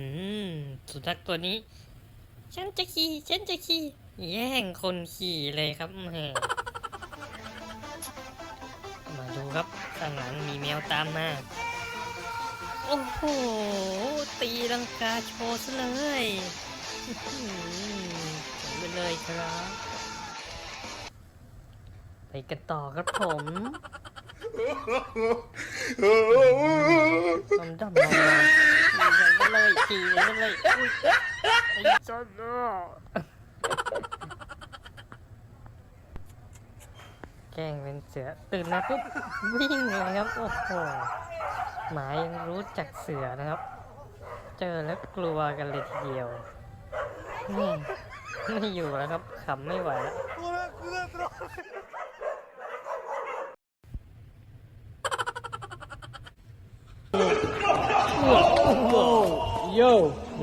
อืมสุนัขตัวนี้ ฉันจะขี่ฉันจะขี่แย่งคนขี่เลยครับแหมมาดูครับข้างหลังมีแมวตามมาโอ้โห ตีลังกาโชว์ซะเลยอื้อหือจบไปเลยครับ ไปกันต่อครับผมลำดั บมาขี่กันเลยขี่กันเลยอุ๊ยไอ้เจ้าเนาะแกล้งเป็นเสือตื่นมาปุ๊บวิ่งเลยครับโอ้โหหมายังรู้จักเสือนะครับ เจอแล้วกลัวกันเลยทีเดียวนี่ไม่อยู่แล้วครับขำไม่ไหวแล้ว โย่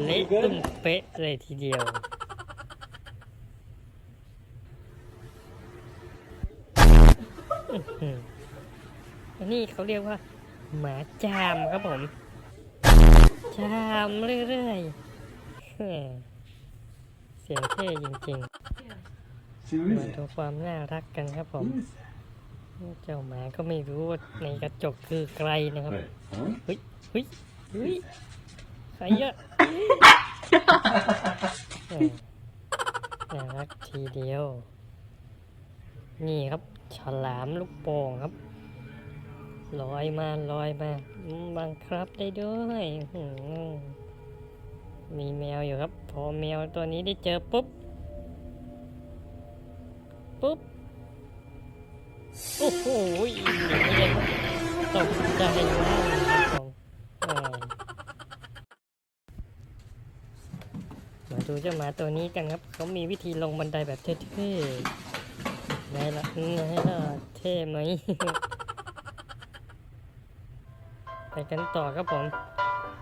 เละตุ้มเป๊ะเลยทีเดียวอื้อหืออันนี้เขาเรียกว่า หมาจามครับผม จามเรื่อยๆเฮ้ยเสียงเท่จริงๆมาดูความน่ารักกันครับผมเจ้าหมาก็ไม่รู้ว่าในกระจกคือใครนะครับ เฮ้ย เฮ้ย เฮ้ยใครอะเออน่ารักทีเดียว นี่ครับ ฉลามลูกโป่งครับลอยมาลอยมาบังครับได้ด้วยมีแมวอยู่ครับ พอแมวตัวนี้ได้เจอปุ๊บ ปุ๊บ โอ้โหตกใจมากเลยครับผมแหม มาดูเจ้าหมาตัวนี้กันครับ เขามีวิธีลงบันไดแบบเท่ๆไงล่ะไงล่ะเท่ไหมไปกันต่อครับผม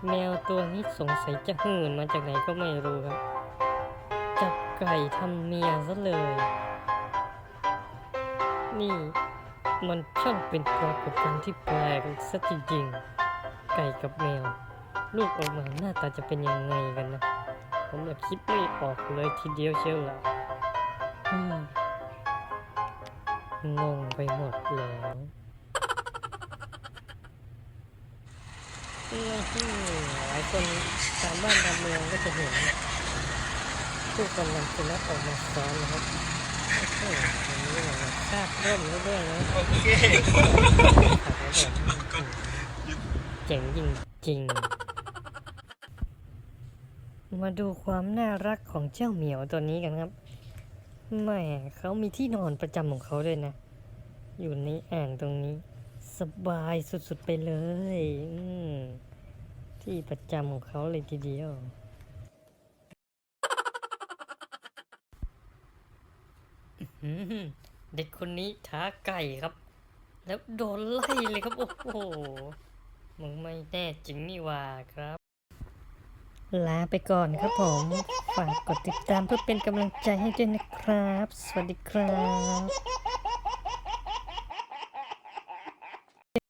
แมวตัวนี้สงสัยจะหื่นมาจากไหนก็ไม่รู้ครับ จับไก่ทำเมียซะเลย นี่มันช่างเป็นปรากฏการณ์ที่แปลกซะจริงๆ ไก่กับแมว ลูกออกมาหน้าตาจะเป็นยังไงกันนะ ผมอยากคิดไม่ออกเลยทีเดียวเชียวล่ะอืมงงไปหมดแล้วนี่หลายคนตามบ้านตามเมืองก็จะเห็นผู้กำลังสุนัขออกมาซ้อนนะครับโอ้โหอันนี้เราคาดร่มแล้วด้วยนะโอเคเจ๋งจริงๆ มาดูความน่ารักของเจ้าเหมียวตัวนี้กันครับแม่เขามีที่นอนประจำของเขาด้วยนะ อยู่ในอ่างตรงนี้ สบายสุดๆไปเลยที่ประจำของเขาเลยทีเดียว เด็กคนนี้ท้าไก่ครับ แล้วโดนไล่เลยครับ โอ้โห มึงไม่แน่จริงนี่ว่าครับ ลาไปก่อนครับผม ฝากกดติดตามเพื่อเป็นกำลังใจให้ด้วยนะครับ สวัสดีครับ